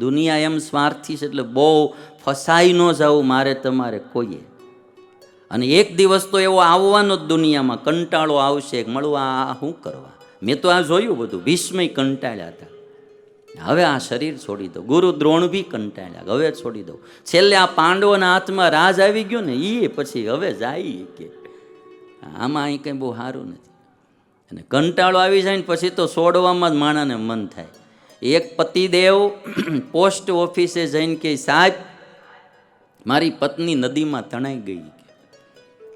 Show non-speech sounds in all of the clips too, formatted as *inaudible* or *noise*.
દુનિયા એમ સ્વાર્થી છે એટલે બહુ ફસાઈ ન જવું મારે તમારે કોઈએ. અને એક દિવસ તો એવો આવવાનો જ દુનિયામાં, કંટાળો આવશે મળવા આ શું કરવા? મેં તો આ જોયું બધું, ભીષ્મય કંટાળ્યા હતા. હવે આ શરીર છોડી દો ગુરુ દ્રોણ બી કંટાળ્યા, હવે છોડી દો છેલ્લે આ પાંડવોના હાથમાં રાજ આવી ગયો ને એ પછી હવે જાય કે. આમાં અહીં કંઈ બહુ સારું નથી. અને કંટાળો આવી જાય ને પછી તો છોડવામાં જ માણાને મન થાય. એક પતિદેવ પોસ્ટ ઓફિસે જઈને કે સાહેબ, મારી પત્ની નદીમાં તણાઈ ગઈ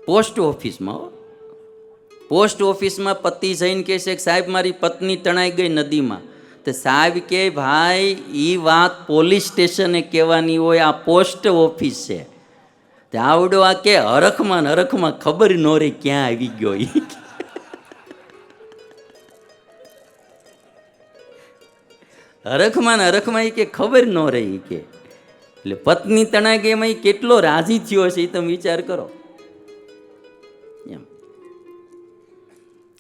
પોસ્ટ ઓફિસમાં પોસ્ટ ઓફિસમાં પતિ જઈને કહે છે કે, સાહેબ, મારી પત્ની તણાઈ ગઈ નદીમાં. તો સાહેબ કે ભાઈ એ વાત પોલીસ સ્ટેશને કહેવાની હોય, આ પોસ્ટ ઓફિસ છે. આવડો આ કે હરખમાં હરખમાં ખબર ન રહી ક્યાં આવી ગયો હરખમાં ને હરખમાં એ કે ખબર ન રહી કે. એટલે પત્ની તણાકે એમાં કેટલો રાજી થયો છે એ તમે વિચાર કરો. એમ.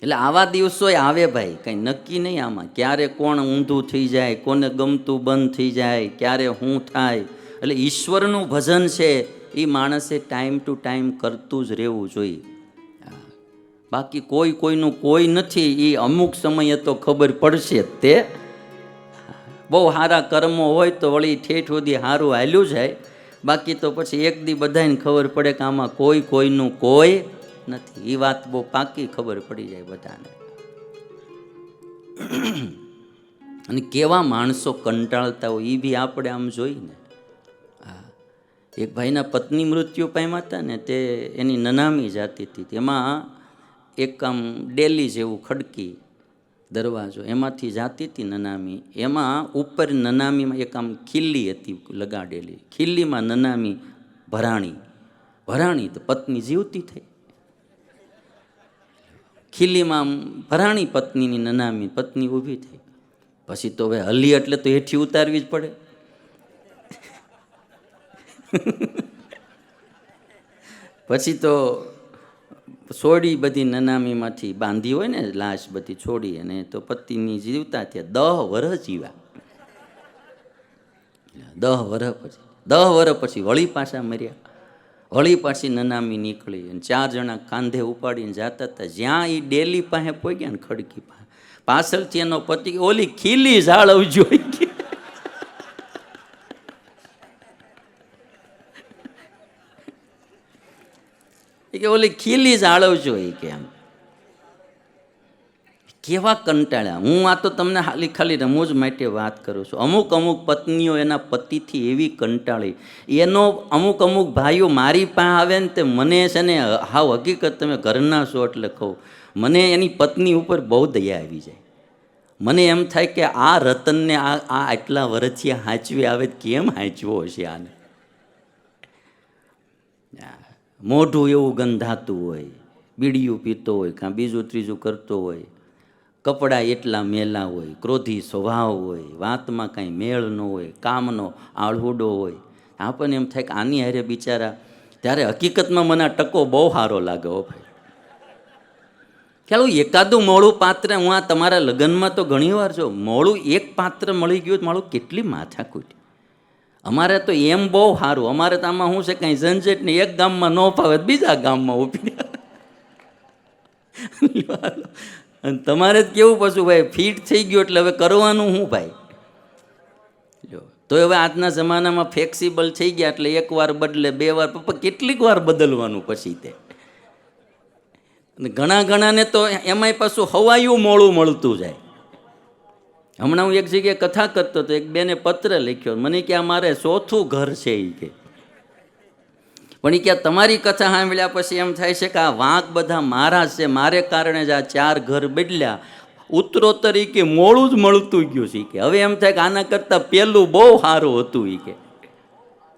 એટલે આવા દિવસો આવે ભાઈ, કંઈ નક્કી નહીં આમાં. ક્યારે કોણ ઊંધું થઈ જાય, કોને ગમતું બંધ થઈ જાય, ક્યારે હું થાય. એટલે ઈશ્વરનું ભજન છે એ માણસે ટાઈમ ટુ ટાઈમ કરતું જ રહેવું જોઈએ. બાકી કોઈ કોઈનું કોઈ નથી એ અમુક સમયે તો ખબર પડશે તે. બહુ સારા કર્મો હોય તો વળી ઠેઠ સુધી સારું હાલ્યું જાય બાકી તો પછી એક દી બધાને ખબર પડે કે આમાં કોઈ કોઈનું કોઈ નથી. એ વાત બહુ પાકી ખબર પડી જાય બધાને. અને કેવા માણસો કંટાળતા હોય એ બી આપણે આમ જોઈને. હા. એક ભાઈના પત્ની મૃત્યુ પામ્યા હતા ને, તે એની નનામી જાતી હતી. તેમાં એક આમ ડેલી જેવું ખડકી દરવાજો, એમાંથી જાતી હતી નનામી. એમાં ઉપર નનામીમાં એક આમ ખીલ્લી હતી લગાડેલી. ખીલ્લીમાં નનામી ભરાણી. ભરાણી તો પત્ની જીવતી થઈ. ખીલ્લીમાં આમ ભરાણી પત્નીની નનામી, પત્ની ઊભી થઈ. પછી તો હવે હલી એટલે તો હેઠી ઉતારવી જ પડે. *laughs* પછી તો છોડી બધી નનામીમાંથી બાંધી હોય ને, લાશ બધી છોડી અને તો પતિની જીવતા ત્યાં દહ વર્ષ જીવ્યા. દહ વર્ષ પછી, દહ વર્ષ પછી વળી પાછા મર્યા. વળી પાછી નનામી નીકળી અને ચાર જણા કાંધે ઉપાડીને જાતા હતા. જ્યાં એ ડેલી પાસે પહોંચ્યા ને ખડકી પાસે. પાછળથી એનો પતિ ઓલી ખીલી જાળવજો કે એ કે ઓલી ખીલી જાળવજો એ કે એમ. કેવા કંટાળ્યા. હું આ તો તમને ખાલી ખાલી રમૂજ માટે વાત કરું છું. અમુક અમુક પત્નીઓ એના પતિથી એવી કંટાળી. એનો અમુક અમુક ભાઈઓ મારી પાસે આવે ને તે મને છે ને, હાવ હકીકત તમે ઘરના છો એટલે કહું. મને એની પત્ની ઉપર બહુ દયા આવી જાય. મને એમ થાય કે આ રતનને આ આ આટલા વર્ષથી હાંચવી આવે કેમ હાંચવો હશે આને? મોઢું એવું ગંધાતું હોય, બીડીયું પીતો હોય, કાં બીજું ત્રીજું કરતો હોય, કપડાં એટલા મેલા હોય, ક્રોધી સ્વભાવ હોય, વાતમાં કાંઈ મેળ ન હોય, કામનો આળહુડો હોય. આપણને એમ થાય કે આની હારે બિચારા, ત્યારે હકીકતમાં મને આ ટકો બહુ સારો લાગે હો ભાઈ. ખ્યાલ એકાદું મોડું પાત્ર હું આ તમારા લગ્નમાં તો ઘણીવાર જો મોડું એક પાત્ર મળી ગયું મારું કેટલી માથાકૂટ. અમારે તો એમ બહુ સારું અમારે તો આમાં શું છે, કાંઈ ઝંઝટ નહીં. એક ગામમાં ન ફાવે બીજા ગામમાં ઊભી અને તમારે જ કેવું પાછું ભાઈ, ફિટ થઈ ગયું એટલે હવે કરવાનું શું ભાઈ? જો તો હવે આજના જમાનામાં ફ્લેક્સિબલ થઈ ગયા એટલે એક વાર બદલે, બે વાર પપ્પા કેટલીક વાર બદલવાનું પછી તે. અને ઘણા ઘણાને તો એમાંય પાછું હવાયું મોડું મળતું જાય. હમણાં હું એક જગ્યાએ કથા કરતો હતો, એક બેને પત્ર લખ્યો. મને કે આ મારે ચોથું ઘર છે એ કે. પણ એ કે તમારી કથા સાંભળ્યા પછી એમ થાય છે કે આ વાંક બધા મારા છે. મારે કારણે જ આ ચાર ઘર બદલ્યા. ઉત્તરોત્તર તરીકે મોડું જ મળતું ગયું છે કે. હવે એમ થાય કે આના કરતાં પહેલું બહુ સારું હતું એ કે.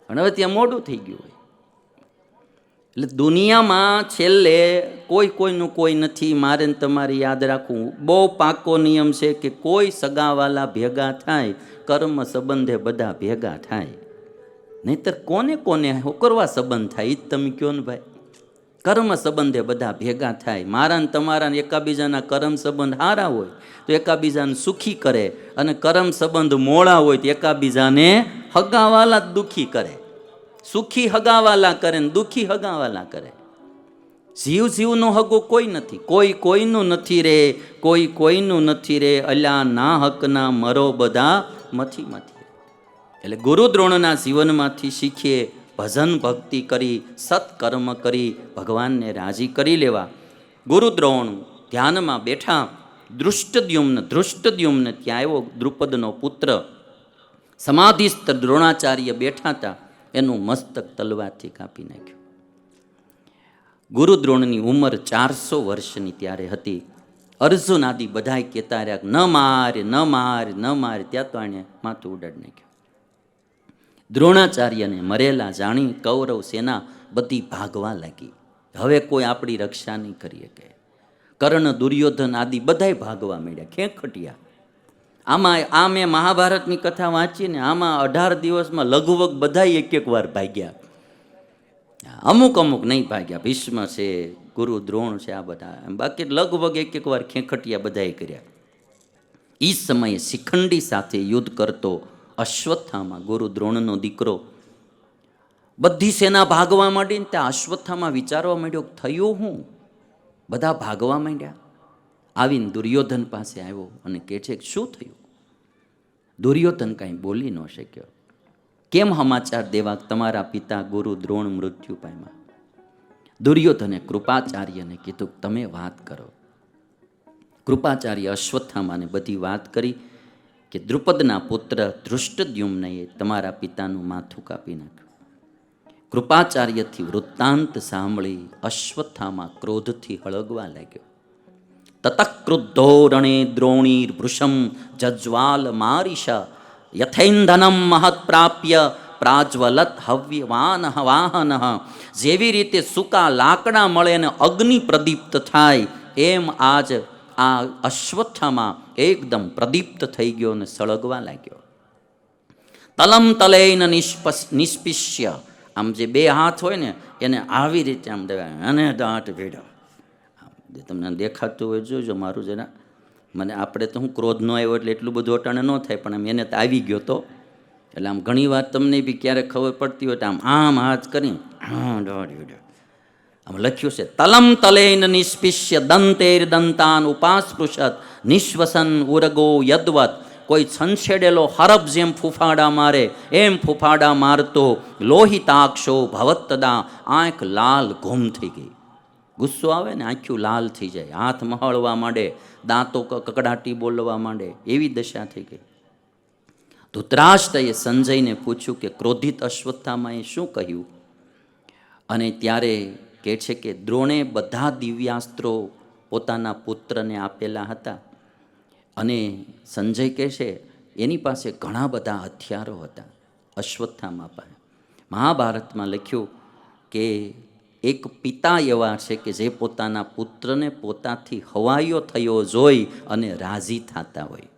પણ હવે ત્યાં મોડું થઈ ગયું હોય. એટલે દુનિયામાં છેલ્લે કોઈ કોઈનું કોઈ નથી. મારે તમારે યાદ રાખવું. બહુ પાકો નિયમ છે કે કોઈ સગાવાલા ભેગા થાય, કર્મ સંબંધે બધા ભેગા થાય. નહીતર કોને કોને કરવા સંબંધ થાય? એ જ તમે કહો ને ભાઈ? કર્મ સંબંધે બધા ભેગા થાય. મારા ને તમારા એકાબીજાના કર્મ સંબંધ સારા હોય, તો એકાબીજાને સુખી કરે. અને કર્મ સંબંધ મોળા હોય, તો એકાબીજાને હગાવાલા દુખી કરે. સુખી હગાવાલા કરે ને દુઃખી હગાવાલા કરે. જીવ જીવનો હગો કોઈ નથી. કોઈ કોઈનું નથી રે, કોઈ કોઈનું નથી રે. અલ્યા ના હકના મરો બધા મથી મથી. એટલે ગુરુ દ્રોણના જીવનમાંથી શીખીએ, ભજન ભક્તિ કરી, સત્કર્મ કરી, ભગવાનને રાજી કરી લેવા. ગુરુદ્રોણ ધ્યાનમાં બેઠા, દૃષ્ટદ્યુમ્ન ધૃષ્ટદ્યુમ્ન ત્યાં આવ્યો દ્રુપદનો પુત્ર. સમાધિસ્થ દ્રોણાચાર્ય બેઠા હતા. એનું મસ્તક તલવારથી કાપી નાખ્યું. ગુરુદ્રોણની ઉંમર ચારસો વર્ષની ત્યારે હતી. અર્જુન આદિ બધાય કહેતા રહ્યા ન માર ન માર ન માર. ત્યાં તો એણે માથું ઉડાડી નાખ્યું. દ્રોણાચાર્યને મરેલા જાણી કૌરવ સેના બધી ભાગવા લાગી. હવે કોઈ આપણી રક્ષા નહીં કરી શકે. કર્ણ દુર્યોધન આદિ બધાય ભાગવા માંડ્યા. ખેંખટિયા. આમાં આ મેં મહાભારતની કથા વાંચીને આમાં અઢાર દિવસમાં લઘુવગ બધા એક એક વાર ભાગ્યા. અમુક અમુક નહીં ભાગ્યા. ભીષ્મ છે, ગુરુ દ્રોણ છે, આ બધા. બાકી લગભગ એક એક વાર ખેંખટિયા બધાએ કર્યા. એ સમયે શિખંડી સાથે યુદ્ધ કરતો અશ્વત્થામાં ગુરુ દ્રોણનો દીકરો. બધી સેના ભાગવા માંડીને ત્યાં અશ્વત્થામાં વિચારવા માંડ્યો થયો હું? બધા ભાગવા માંડ્યા. આવીને દુર્યોધન પાસે આવ્યો અને કહે છે કે શું થયું? દુર્યોધન કાંઈ બોલી ન શક્યો. કેમ સમાચાર દેવા તમારા પિતા ગુરુ દ્રોણ મૃત્યુ પામ્યા? દુર્યોધને કૃપાચાર્યને કીધું, તમે વાત કરો. કૃપાચાર્ય અશ્વત્થામાને બધી વાત કરી કે દ્રુપદના પુત્ર ધૃષ્ટદ્યુમ્નએ તમારા પિતાનું માથું કાપી નાખ્યું. કૃપાચાર્યથી વૃત્તાંત સાંભળી અશ્વત્થામાં ક્રોધથી હળગવા લાગ્યો. તતક્રુદ્ધો રણે દ્રોણીર્ભૃશમ જજ્વાલ મારીશ યથૈંધનમ મહત પ્રાપ્ય પ્રાજ્વલત હવ્યવાન વાહન જેવી રીતે સૂકા લાકડા મળે અને અગ્નિ પ્રદીપ્ત થાય એમ આજ આ અશ્વત્થામાં એકદમ પ્રદીપ્ત થઈ ગયો અને સળગવા લાગ્યો તલમ તલૈન નિષ્પસ નિષ્પિષ્ય આમ જે બે હાથ હોય ને એને આવી રીતે આમ દેવાય અને દાંત ભેડા જે તમને દેખાતું હોય જોજો મારું જરા. મને આપણે તો હું ક્રોધ ન આવ્યો એટલે એટલું બધું અટાણે ન થાય, પણ આમ એને તો આવી ગયો તો. એટલે આમ ઘણી વાર તમને બી ક્યારેક ખબર પડતી હોય તો આમ આમ હાથ કરી આમ લખ્યું છે, તલમ તલેન નિષ્પિષ્ય દંતેર દંતાન ઉપાસ્પૃશત નિશ્વસન ઉરગો યદવત. કોઈ છંછેડેલો હરબ જેમ ફૂફાડા મારે, એમ ફૂફાડા મારતો લોહિતાક્ષો ભવતદા આંખ લાલ ઘૂમ થઈ ગઈ. ગુસ્સો આવે ને આંખ્યું લાલ થઈ જાય. હાથ મહળવા માંડે, દાંતો કકડાટી બોલવા માંડે, એવી દશા થઈ ગઈ. ધૂતરાષ્ટ્રએ સંજયને પૂછ્યું કે ક્રોધિત અશ્વત્થામાએ શું કહ્યું? અને ત્યારે કહે છે કે દ્રોણે બધા દિવ્યાસ્ત્રો પોતાના પુત્રને આપેલા હતા. અને સંજય કહે છે, એની પાસે ઘણા બધા હથિયારો હતા અશ્વત્થામા પાસે. મહાભારતમાં લખ્યું કે એક પિતા એવા છે કે જે પોતાના પુત્રને પોતાથી હવાયો થયો જોઈ અને રાજી થતા હોય.